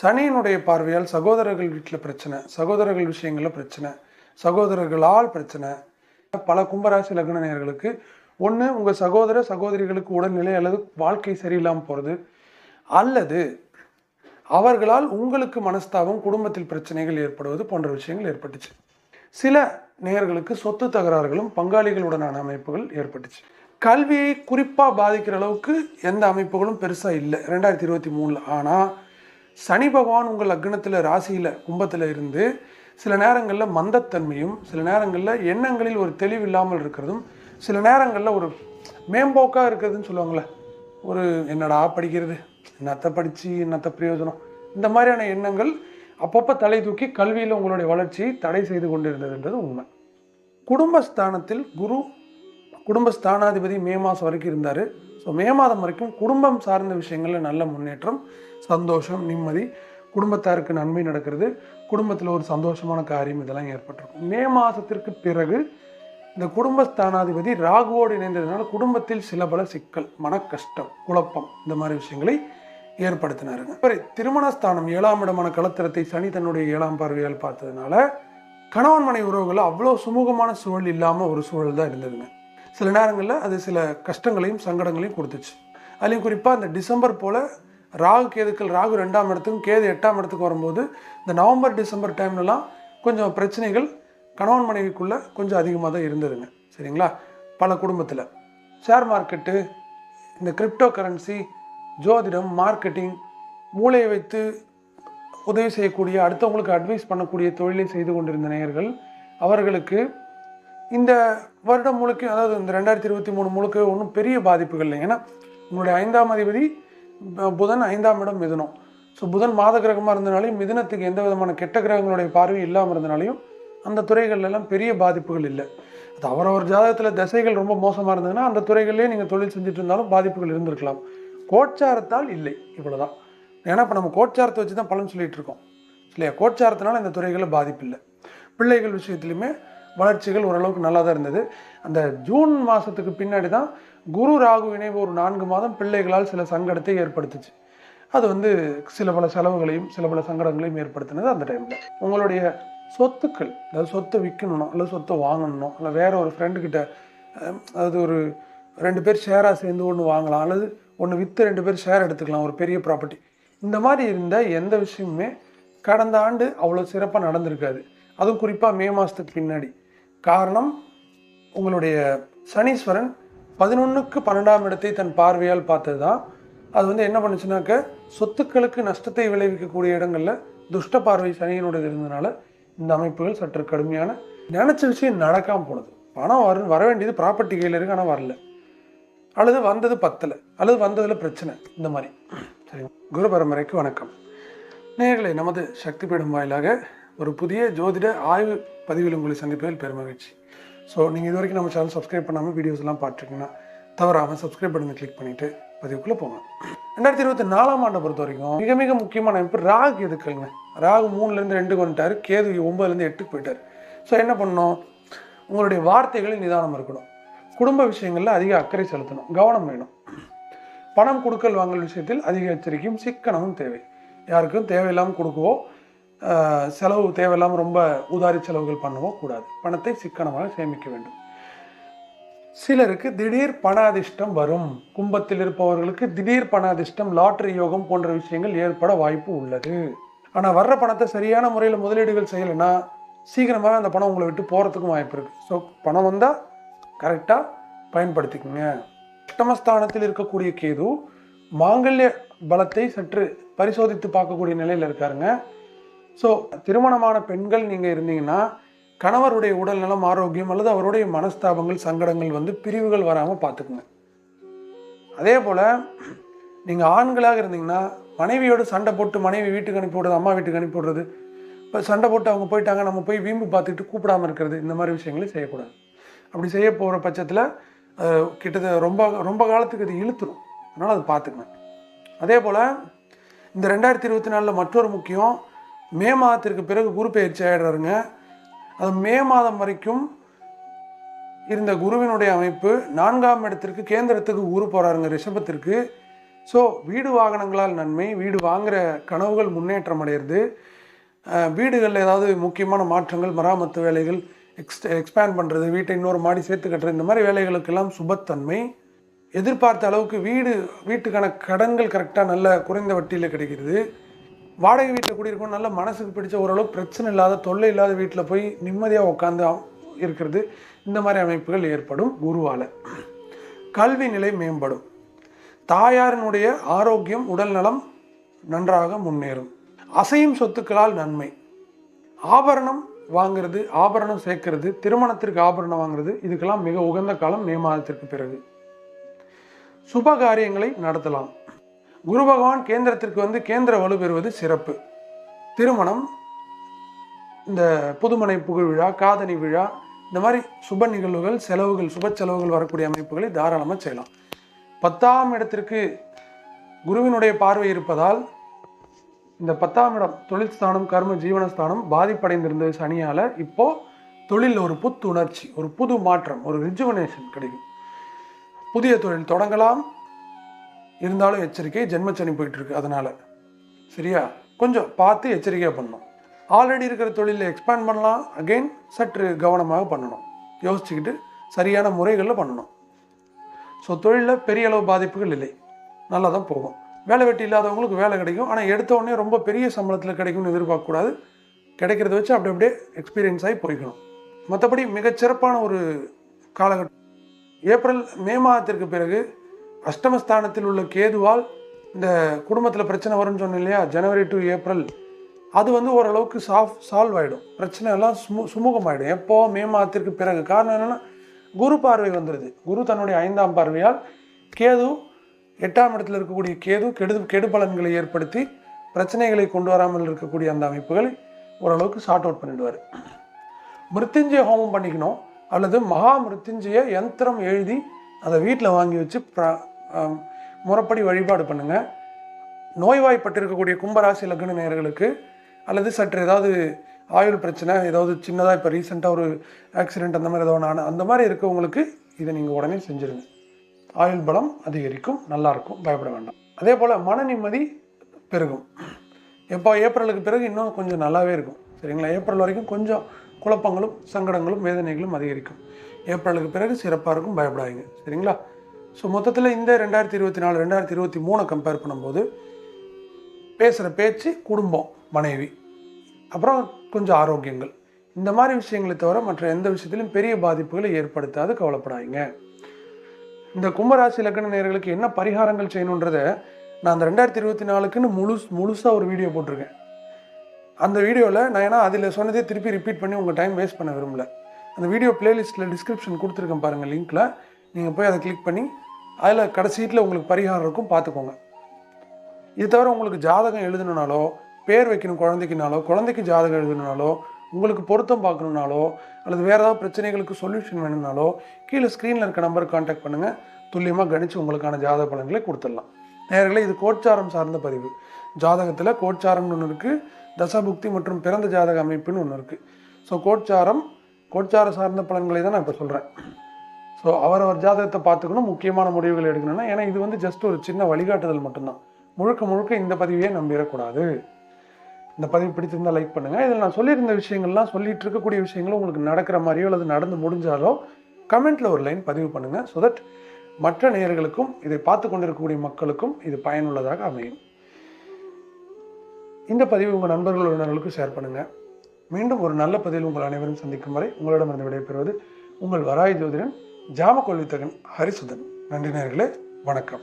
சனியினுடைய பார்வையால் சகோதரர்கள் வீட்டில் பிரச்சனை சகோதரர்கள் விஷயங்களில் பிரச்சனை சகோதரர்களால் பிரச்சனை. பல கும்பராசி லக்ன நேயர்களுக்கு ஒன்று உங்கள் சகோதர சகோதரிகளுக்கு உடல்நிலை அல்லது வாழ்க்கை சரியில்லாமல் போகிறது அல்லது அவர்களால் உங்களுக்கு மனஸ்தாபம் குடும்பத்தில் பிரச்சனைகள் ஏற்படுவது போன்ற விஷயங்கள் ஏற்பட்டுச்சு. சில நேயர்களுக்கு சொத்து தகராறுகளும் பங்காளிகளுடனான அமைப்புகள் ஏற்பட்டுச்சு. கல்வியை குறிப்பாக பாதிக்கிற அளவுக்கு எந்த அமைப்புகளும் பெருசாக இல்லை. ரெண்டாயிரத்தி இருபத்தி மூணில். ஆனால் சனி பகவான் உங்கள் லக்னத்தில் ராசியில் கும்பத்தில் இருந்து சில நேரங்களில் மந்தத்தன்மையும் சில நேரங்களில் எண்ணங்களில் ஒரு தெளிவு இல்லாமல் இருக்கிறதும் சில நேரங்களில் ஒரு மேம்போக்காக இருக்கிறதுன்னு சொல்லுவாங்களே ஒரு என்னடா படிக்கிறது என்னத்தை படித்து என்னத்தை பிரயோஜனம் இந்த மாதிரியான எண்ணங்கள் அப்பப்போ தலை தூக்கி கல்வியில் உங்களுடைய வளர்ச்சியை தடை செய்து கொண்டிருந்ததுன்றது உண்மை. குடும்பஸ்தானத்தில் குரு குடும்பஸ்தானாதிபதி மே மாதம் வரைக்கும் இருந்தார். ஸோ மே மாதம் வரைக்கும் குடும்பம் சார்ந்த விஷயங்களில் நல்ல முன்னேற்றம் சந்தோஷம் நிம்மதி குடும்பத்தாருக்கு நன்மை நடக்கிறது. குடும்பத்தில் ஒரு சந்தோஷமான காரியம் இதெல்லாம் ஏற்பட்டிருக்கும். மே மாதத்திற்கு பிறகு இந்த குடும்பஸ்தானாதிபதி ராகுவோடு இணைந்ததுனால குடும்பத்தில் சில பல சிக்கல் மன கஷ்டம் குழப்பம் இந்த மாதிரி விஷயங்களை ஏற்படுத்தினாருங்க. சரி திருமணஸ்தானம் ஏழாம் இடமான கலத்திரத்தை சனி தன்னுடைய ஏழாம் பார்வையால் பார்த்ததுனால கணவன் மனை உறவுகள் அவ்வளோ சுமூகமான சூழல் இல்லாமல் ஒரு சூழல் தான் இருந்ததுங்க. சில நேரங்களில் அது சில கஷ்டங்களையும் சங்கடங்களையும் கொடுத்துச்சு. அதுலேயும் குறிப்பாக இந்த டிசம்பர் போல் ராகு கேதுக்கள் ராகு ரெண்டாம் இடத்துக்கும் கேது எட்டாம் இடத்துக்கு வரும்போது இந்த நவம்பர் டிசம்பர் டைம்லலாம் கொஞ்சம் பிரச்சனைகள் கணவன் மனைவிக்குள்ளே கொஞ்சம் அதிகமாக தான் இருந்ததுங்க. சரிங்களா? பல குடும்பத்தில். ஷேர் மார்க்கெட்டு இந்த கிரிப்டோ கரன்சி ஜோதிடம் மார்க்கெட்டிங் மூளையை வைத்து உதவி செய்யக்கூடிய அடுத்தவங்களுக்கு அட்வைஸ் பண்ணக்கூடிய தொழிலை செய்து கொண்டிருந்த நேயர்கள் அவர்களுக்கு இந்த வருடம் முழுக்க அதாவது இந்த ரெண்டாயிரத்தி இருபத்தி மூணு முழுக்க ஒன்றும் பெரிய பாதிப்புகள் இல்லை. ஏன்னா உங்களுடைய ஐந்தாம் அதிபதி புதன் ஐந்தாம் இடம் மிதுனம். ஸோ புதன் மாத கிரகமாக இருந்தனாலையும் மிதுனத்துக்கு எந்த விதமான கெட்ட கிரகங்களுடைய பார்வை இல்லாமல் இருந்தனாலையும் அந்த துறைகள்லாம் பெரிய பாதிப்புகள் இல்லை. அது அவரவர் ஜாதகத்தில் தசைகள் ரொம்ப மோசமாக இருந்ததுன்னா அந்த துறைகள்லேயே நீங்கள் தொழில் செஞ்சுட்டு இருந்தாலும் பாதிப்புகள் இருந்திருக்கலாம். கோச்சாரத்தால் இல்லை இவ்வளோதான் ஏன்னா இப்போ நம்ம கோச்சாரத்தை வச்சு தான் பலன் சொல்லிகிட்டு இருக்கோம். இல்லையா? கோச்சாரத்தினால இந்த துறைகளில் பாதிப்பு இல்லை. பிள்ளைகள் விஷயத்துலையுமே வளர்ச்சிகள் ஓரளவுக்கு நல்லா தான் இருந்தது. அந்த ஜூன் மாதத்துக்கு பின்னாடி தான் குரு ராகு இணைவு ஒரு நான்கு மாதம் பிள்ளைகளால் சில சங்கடத்தை ஏற்படுத்துச்சு. அது வந்து சில பல செலவுகளையும் சில பல சங்கடங்களையும் ஏற்படுத்தினது அந்த டைமில் உங்களுடைய சொத்துக்கள் அதாவது சொத்தை விற்கணும் அல்லது சொத்தை வாங்கணும் இல்லை வேற ஒரு ஃப்ரெண்டுக்கிட்ட அது ஒரு ரெண்டு பேர் ஷேராக சேர்ந்து ஒன்று வாங்கலாம் அல்லது ஒன்று விற்று ரெண்டு பேர் ஷேர் எடுத்துக்கலாம் ஒரு பெரிய ப்ராப்பர்ட்டி இந்த மாதிரி இருந்த எந்த விஷயமுமே கடந்த ஆண்டு அவ்வளோ சிறப்பாக நடந்திருக்காது. அதுவும் குறிப்பாக மே மாதத்துக்கு பின்னாடி. காரணம் உங்களுடைய சனீஸ்வரன் பதினொன்றுக்கு பன்னெண்டாம் இடத்தை தன் பார்வையால் பார்த்தது தான் அது வந்து என்ன பண்ணுச்சுனாக்க சொத்துக்களுக்கு நஷ்டத்தை விளைவிக்கக்கூடிய இடங்களில் துஷ்ட பார்வை சனியினுடையது இருந்ததுனால இந்த அமைப்புகள் சற்று கடுமையான நினச்ச விஷயம் நடக்காம போனது. பணம் வர வர வேண்டியது ப்ராப்பர்ட்டி கையில் இருக்கு ஆனால் வரல. அல்லது வந்தது பத்தலை அல்லது வந்ததில் பிரச்சனை இந்த மாதிரி. சரி குரு பரம்பரைக்கு வணக்கம். நேர்களை நமது சக்தி பீடம் வாயிலாக ஒரு புதிய ஜோதிட ஆய்வு பதிவில் உங்களை சந்திப்பதில் பெருமகிழ்ச்சி. ஸோ நீங்கள் இது வரைக்கும் நம்ம சேனல் சப்ஸ்கிரைப் பண்ணாமல் வீடியோஸ்லாம் பார்த்துருக்கீங்கன்னா தவறாமல் சப்ஸ்கிரைப் பண்ணி கிளிக் பண்ணிவிட்டு பதிவுக்குள்ளே போங்க. ரெண்டாயிரத்தி இருபத்தி நாலாம் ஆண்டை பொறுத்த வரைக்கும் மிக மிக முக்கியமான அமைப்பு ராகு எதுக்குங்க? ராகு மூணுலேருந்து ரெண்டுக்கு வந்துட்டார் கேது ஒம்பதுலேருந்து எட்டுக்கு போயிட்டார். ஸோ என்ன பண்ணணும்? உங்களுடைய வார்த்தைகளில் நிதானம் இருக்கணும். குடும்ப விஷயங்களில் அதிக அக்கறை செலுத்தணும் கவனம் வேணும். பணம் கொடுக்கல் வாங்கல் விஷயத்தில் அதிக எச்சரிக்கையும் சிக்கனமும் தேவை. யாருக்கும் தேவையில்லாமல் கொடுக்கவோ செலவு தேவையில்லாமல் ரொம்ப உதாரி செலவுகள் பண்ணவோ கூடாது. பணத்தை சிக்கனமாக சேமிக்க வேண்டும். சிலருக்கு திடீர் பண அதிர்ஷ்டம் வரும். கும்பத்தில் இருப்பவர்களுக்கு திடீர் பண அதிர்ஷ்டம் லாட்டரி யோகம் போன்ற விஷயங்கள் ஏற்பட வாய்ப்பு உள்ளது. ஆனால் வர்ற பணத்தை சரியான முறையில் முதலீடுகள் செய்யலைன்னா சீக்கிரமாக அந்த பணம் உங்களை விட்டு போகிறதுக்கும் வாய்ப்பு இருக்குது ஸோ பணம் வந்தால் கரெக்டாக பயன்படுத்திக்கோங்க. அஷ்டமஸ்தானத்தில் இருக்கக்கூடிய கேது மாங்கல்ய பலத்தை சற்று பரிசோதித்து பார்க்கக்கூடிய நிலையில் இருக்காருங்க. ஸோ திருமணமான பெண்கள் நீங்கள் இருந்தீங்கன்னா கணவருடைய உடல் நலம் ஆரோக்கியம் அல்லது அவருடைய மனஸ்தாபங்கள் சங்கடங்கள் வந்து பிரிவுகள் வராமல் பார்த்துக்குங்க அதே போல் நீங்கள் ஆண்களாக இருந்தீங்கன்னா மனைவியோடு சண்டை போட்டு மனைவி வீட்டுக்கு அனுப்பி விடுறது அம்மா வீட்டுக்கு அனுப்பி விடுறது இப்போ சண்டை போட்டு அவங்க போயிட்டாங்க நம்ம போய் வீம்பு பார்த்துக்கிட்டு கூப்பிடாம இருக்கிறது இந்த மாதிரி விஷயங்களை செய்யக்கூடாது. அப்படி செய்ய போகிற பட்சத்தில் கிட்டத்தட்ட ரொம்ப ரொம்ப காலத்துக்கு அது இழுத்துரும். அதனால் அது பார்த்துக்கணும் அதே போல் இந்த ரெண்டாயிரத்தி இருபத்தி நாலில் மற்றொரு முக்கியம் மே மாதத்திற்கு பிறகு குரு பயிற்சி ஆகிடுறாருங்க அது மே மாதம் வரைக்கும் இருந்த குருவினுடைய அமைப்பு நான்காம் இடத்திற்கு கேந்திரத்துக்கு குரு போகிறாருங்க ரிஷபத்திற்கு. ஸோ வீடு வாகனங்களால் நன்மை வீடு வாங்குகிற கனவுகள் முன்னேற்றம் அடையிறது. வீடுகளில் ஏதாவது முக்கியமான மாற்றங்கள் மராமத்து வேலைகள் எக்ஸ்ட் எக்ஸ்பேண்ட் பண்ணுறது வீட்டை இன்னொரு மாடி சேர்த்து கட்டுறது இந்த மாதிரி வேலைகளுக்கெல்லாம் சுபத்தன்மை. எதிர்பார்த்த அளவுக்கு வீடு வீட்டுக்கான கடன்கள் கரெக்டாக நல்ல குறைந்த வட்டியில் கிடைக்கிறது. வாடகை வீட்டில் குடியிருக்கோம் நல்ல மனசுக்கு பிடிச்ச ஓரளவு பிரச்சனை இல்லாத தொல்லை இல்லாத வீட்டில் போய் நிம்மதியாக உட்காந்து இருக்கிறது. இந்த மாதிரி அமைப்புகள் ஏற்படும் குருவால். கல்வி நிலை மேம்படும். தாயாரினுடைய ஆரோக்கியம் உடல் நலம் நன்றாக முன்னேறும். அசையும் சொத்துக்களால் நன்மை. ஆபரணம் வாங்குறது ஆபரணம் சேர்க்கறது திருமணத்திற்கு ஆபரணம் வாங்குறது இதுக்கெல்லாம் மிக உகந்த காலம் மே மாதத்திற்கு பிறகு. சுப காரியங்களை நடத்தலாம். குரு பகவான் கேந்திரத்திற்கு வந்து கேந்திர வலு பெறுவது சிறப்பு. திருமணம் இந்த புதுமனை புகழ் விழா காதணி விழா இந்த மாதிரி சுப நிகழ்வுகள் செலவுகள் சுப செலவுகள் வரக்கூடிய அமைப்புகளை தாராளமாக செய்யலாம். பத்தாம் இடத்திற்கு குருவினுடைய பார்வை இருப்பதால் இந்த பத்தாம் இடம் தொழில் ஸ்தானம் கர்ம ஜீவனஸ்தானம் பாதிப்படைந்திருந்தது சனியால் இப்போ தொழில் ஒரு புத்துணர்ச்சி ஒரு புது மாற்றம் ஒரு ரிஜுவனேஷன் கிடைக்கும். புதிய தொழில் தொடங்கலாம். இருந்தாலும் எச்சரிக்கை ஜென்மச்சனி போயிட்டு இருக்கு அதனால. சரியா? கொஞ்சம் பார்த்து எச்சரிக்கையாக பண்ணணும். ஆல்ரெடி இருக்கிற தொழிலில் எக்ஸ்பேண்ட் பண்ணலாம். அகைன் சற்று கவனமாக பண்ணணும். யோசிச்சுக்கிட்டு சரியான முறைகளில் பண்ணணும். ஸோ தொழிலில் பெரிய அளவு பாதிப்புகள் இல்லை. நல்லா தான் போகும். வேலை வெட்டி இல்லாதவங்களுக்கு வேலை கிடைக்கும். ஆனால் எடுத்த உடனே ரொம்ப பெரிய சம்பளத்தில் கிடைக்கும்னு எதிர்பார்க்கக்கூடாது. கிடைக்கிறத வச்சு அப்படி அப்படியே எக்ஸ்பீரியன்ஸ் ஆகி போய்க்கணும். மற்றபடி மிகச்சிறப்பான ஒரு காலகட்டம் ஏப்ரல் மே மாதத்திற்கு பிறகு அஷ்டமஸ்தானத்தில் உள்ள கேதுவால் இந்த குடும்பத்தில் பிரச்சனை வரும்னு சொன்னேன் இல்லையா? ஜனவரி டு ஏப்ரல் அது வந்து ஓரளவுக்கு சாஃப் சால்வ் ஆகிடும் பிரச்சனை எல்லாம் சுமு சுமூகமாகிடும் எப்போ மே மாதத்திற்கு பிறகு. காரணம் என்னென்னா குரு பார்வை வந்துடுது குரு தன்னுடைய ஐந்தாம் பார்வையால் கேது எட்டாம் இடத்தில் இருக்கக்கூடிய கேது கெடு கெடு பலன்களை ஏற்படுத்தி பிரச்சனைகளை கொண்டு வராமல் இருக்கக்கூடிய அந்த அமைப்புகளை ஓரளவுக்கு சார்ட் அவுட் பண்ணிடுவார். மிருத்யுஞ்சய ஹோமம் பண்ணிக்கணும். அல்லது மகா மிருத்யுஞ்சய யந்திரம் எழுதி அதை வீட்டில் வாங்கி வச்சு ப்ரா முறைப்படி வழிபாடு பண்ணுங்கள் நோய்வாய்ப்பட்டிருக்கக்கூடிய கும்பராசி லக்ன நேர்களுக்கு அல்லது சற்று ஏதாவது ஆயுள் பிரச்சனை ஏதாவது சின்னதாக இப்போ ரீசெண்டாக ஒரு ஆக்சிடெண்ட் அந்த மாதிரி ஏதோ ஒன்று அந்த மாதிரி இருக்கவங்களுக்கு இதை நீங்கள் உடனே செஞ்சுருங்க. ஆயுள் பலம் அதிகரிக்கும் நல்லாயிருக்கும் பயப்பட வேண்டாம். அதே போல் மன நிம்மதி பெருகும். எப்போ ஏப்ரலுக்கு பிறகு இன்னும் கொஞ்சம் நல்லாவே இருக்கும். சரிங்களா? ஏப்ரல் வரைக்கும் கொஞ்சம் குழப்பங்களும் சங்கடங்களும் வேதனைகளும் அதிகரிக்கும். ஏப்ரலுக்கு பிறகு சிறப்பாக இருக்கும் பயப்படாதீங்க. சரிங்களா? ஸோ மொத்தத்தில் இந்த ரெண்டாயிரத்தி இருபத்தி நாலு ரெண்டாயிரத்தி இருபத்தி மூணை கம்பேர் பண்ணும்போது பேசுகிற பேச்சு குடும்பம் மனைவி. அப்புறம் கொஞ்சம் ஆரோக்கியங்கள். இந்த மாதிரி விஷயங்களை தவிர மற்ற எந்த விஷயத்திலும் பெரிய பாதிப்புகளை ஏற்படுத்தாது கவலைப்படாதீங்க. இந்த கும்பராசி லக்ன நேர்களுக்கு என்ன பரிகாரங்கள் செய்யணுன்றதை நான் அந்த ரெண்டாயிரத்தி இருபத்தி நாலுக்குன்னு முழு முழுசாக ஒரு வீடியோ போட்டிருக்கேன். அந்த வீடியோவில் நான் ஏன்னா அதில் சொன்னதே திருப்பி ரிப்பீட் பண்ணி உங்கள் டைம் வேஸ்ட் பண்ண விரும்பல. அந்த வீடியோ பிளேலிஸ்ட்டில் டிஸ்கிரிப்ஷன் கொடுத்துருக்கேன் பாருங்கள் லிங்க்கில் நீங்கள் போய் அதை கிளிக் பண்ணி அதில் கடைசீட்டில் உங்களுக்கு பரிகாரம் இருக்கும் பார்த்துக்கோங்க இது தவிர உங்களுக்கு ஜாதகம் எழுதணுனாலோ பேர் வைக்கணும் குழந்தைக்குனாலோ குழந்தைக்கு ஜாதகம் எழுதணுனாலோ உங்களுக்கு பொருத்தம் பார்க்கணுனாலோ அல்லது வேறு ஏதாவது பிரச்சனைகளுக்கு சொல்யூஷன் வேணும்னாலோ கீழே ஸ்க்ரீனில் இருக்க நம்பருக்கு காண்டாக்ட் பண்ணுங்கள் துல்லியமாக கணிச்சு உங்களுக்கான ஜாதக பலன்களை கொடுத்துடலாம். நேர்களே இது கோட்சாரம் சார்ந்த பதிவு. ஜாதகத்தில் கோட்சாரம்னு ஒன்று இருக்குது தசபுக்தி மற்றும் பிறந்த ஜாதக அமைப்புன்னு ஒன்று இருக்குது ஸோ கோட்சாரம் கோட்சார சார்ந்த பலன்களை தான் நான் இப்போ சொல்கிறேன் ஸோ அவரவர் ஜாதகத்தை பார்த்துக்கணும் முக்கியமான முடிவுகள் எடுக்கணும்னா ஏன்னா இது வந்து ஜஸ்ட் ஒரு சின்ன வழிகாட்டுதல் மட்டும்தான். முழுக்க முழுக்க இந்த பதிவையே நம்பிடக்கூடாது. இந்த பதிவு பிடிச்சிருந்தால் லைக் பண்ணுங்கள் இதில் நான் சொல்லியிருந்த விஷயங்கள்லாம் சொல்லிட்டு இருக்கக்கூடிய விஷயங்களும் உங்களுக்கு நடக்கிற மாதிரியோ அல்லது நடந்து முடிஞ்சாலோ கமெண்ட்டில் ஒரு லைன் பதிவு பண்ணுங்கள் ஸோ தட் மற்ற நேயர்களுக்கும் இதை பார்த்து கொண்டிருக்கக்கூடிய மக்களுக்கும் இது பயனுள்ளதாக அமையும். இந்த பதிவு உங்கள் நண்பர்கள் உறவினர்களுக்கும் ஷேர் பண்ணுங்கள் மீண்டும் ஒரு நல்ல பதிவில் உங்கள் அனைவரும் சந்திக்கும் வரை உங்களிடமிருந்து விடைபெறுவது உங்கள் வராய் ஜோதிடன் ஜாம கொள்வித்தகன் ஹரிசுதன். நன்றி நேர்களே வணக்கம்.